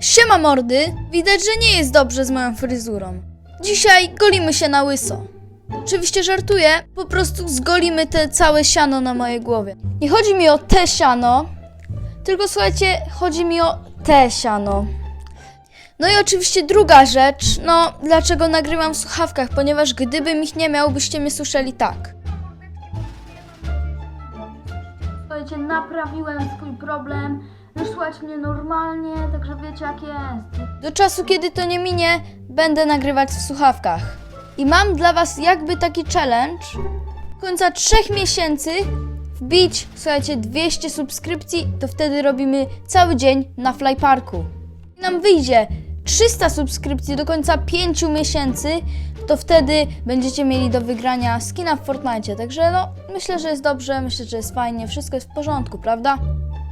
Siema mordy! Widać, że nie jest dobrze z moją fryzurą. Dzisiaj golimy się na łyso. Oczywiście żartuję, po prostu zgolimy te całe siano na mojej głowie. Nie chodzi mi o te siano, tylko słuchajcie, chodzi mi o te siano. No i oczywiście druga rzecz, no dlaczego nagrywam w słuchawkach, ponieważ gdybym ich nie miał, byście mnie słyszeli tak. Słuchajcie, naprawiłem swój problem. Już mnie normalnie, także wiecie jak jest. Do czasu, kiedy to nie minie, będę nagrywać w słuchawkach. I mam dla was jakby taki challenge. Do końca trzech miesięcy wbić, słuchajcie, 200 subskrypcji, to wtedy robimy cały dzień na Flyparku. Nam wyjdzie 300 subskrypcji do końca 5 miesięcy, to wtedy będziecie mieli do wygrania skina w Fortnite. Także no, myślę, że jest dobrze, myślę, że jest fajnie, wszystko jest w porządku, prawda?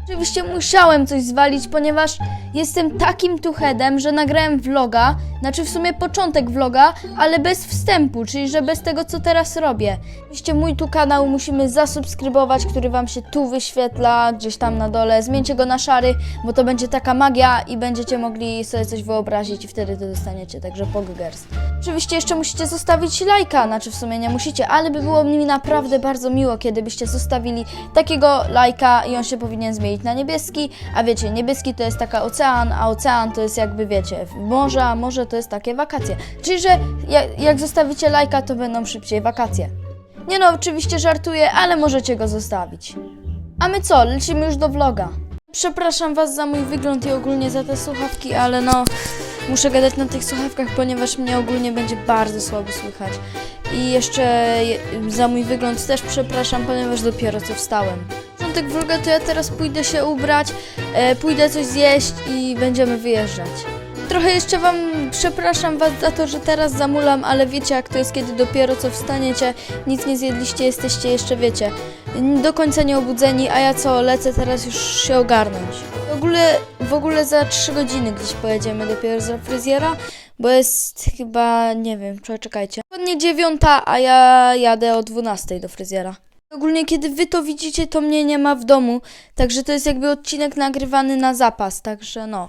Oczywiście musiałem coś zwalić, ponieważ jestem takim tuchedem, że nagrałem vloga, znaczy w sumie początek vloga, ale bez wstępu, czyli że bez tego, co teraz robię. Oczywiście mój tu kanał musimy zasubskrybować, który wam się tu wyświetla, gdzieś tam na dole. Zmieńcie go na szary, bo to będzie taka magia i będziecie mogli sobie coś wyobrazić i wtedy to dostaniecie, także pogers. Oczywiście jeszcze musicie zostawić lajka, znaczy w sumie nie musicie, ale by było mi naprawdę bardzo miło, kiedy byście zostawili takiego lajka i on się powinien zmienić na niebieski, a wiecie, niebieski to jest taka ocean, a ocean to jest jakby wiecie, morze, a morze to jest takie wakacje. Czyli, że jak, jak zostawicie lajka, to będą szybciej wakacje. Nie no, oczywiście żartuję, ale możecie go zostawić. A my co, lecimy już do vloga. Przepraszam was za mój wygląd i ogólnie za te słuchawki, ale no muszę gadać na tych słuchawkach, ponieważ mnie ogólnie będzie bardzo słabo słychać. I jeszcze je- za mój wygląd też przepraszam, ponieważ dopiero co wstałem. Początek vloga to ja teraz pójdę się ubrać, e, pójdę coś zjeść i będziemy wyjeżdżać. Trochę jeszcze wam przepraszam was za to, że teraz zamulam, ale wiecie jak to jest, kiedy dopiero co wstaniecie, nic nie zjedliście, jesteście jeszcze, wiecie, do końca nieobudzeni, a ja co, lecę teraz już się ogarnąć. W ogóle, w ogóle za 3 godziny gdzieś pojedziemy dopiero za fryzjera, bo jest chyba, nie wiem, czekaj- czekajcie. Dokładnie dziewiąta, a ja jadę o 12 do fryzjera. Ogólnie kiedy wy to widzicie, to mnie nie ma w domu, także to jest jakby odcinek nagrywany na zapas, także no.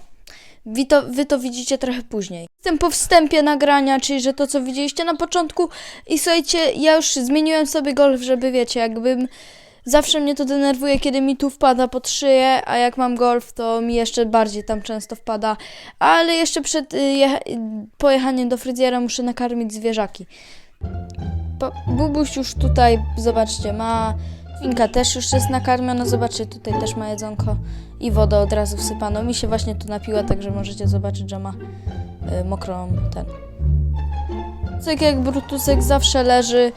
Wy to, wy to widzicie trochę później. Jestem po wstępie nagrania, czyli że to, co widzieliście na początku. I słuchajcie, ja już zmieniłem sobie golf, żeby wiecie, jakbym. Zawsze mnie to denerwuje, kiedy mi tu wpada pod szyję, a jak mam golf, to mi jeszcze bardziej tam często wpada. Ale jeszcze przed y, jecha- pojechaniem do fryzjera muszę nakarmić zwierzaki. Po, Bubuś już tutaj, zobaczcie, ma. Świnka też już jest nakarmiona, zobaczcie, tutaj też ma jedzonko i wodę od razu wsypano. Mi się właśnie tu napiła, także możecie zobaczyć, że ma y, mokrą ten. Cyk jak Brutusek zawsze leży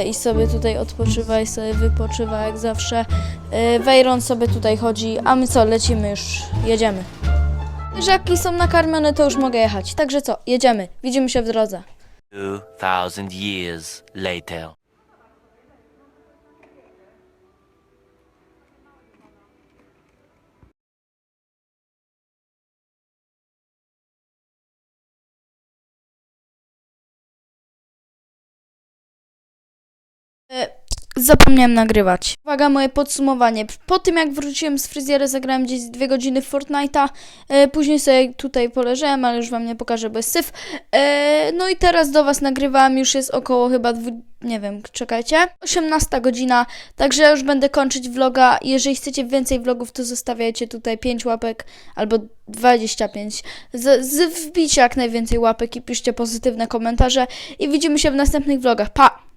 y, i sobie tutaj odpoczywa i sobie wypoczywa jak zawsze. Y, Wejron sobie tutaj chodzi, a my co, lecimy już, jedziemy. Żaki są nakarmione, to już mogę jechać. Także co, jedziemy, widzimy się w drodze. 2000 years later. Zapomniałem nagrywać. Uwaga, moje podsumowanie. Po tym jak wróciłem z fryzjera, zagrałem gdzieś dwie godziny Fortnite'a. E, później sobie tutaj poleżałem, ale już wam nie pokażę, bo jest syf. E, no i teraz do was nagrywam. Już jest około chyba, dwu, nie wiem, czekajcie. 18 godzina, także ja już będę kończyć vloga. Jeżeli chcecie więcej vlogów, to zostawiajcie tutaj 5 łapek albo 25. Z, z jak najwięcej łapek i piszcie pozytywne komentarze. I widzimy się w następnych vlogach. Pa!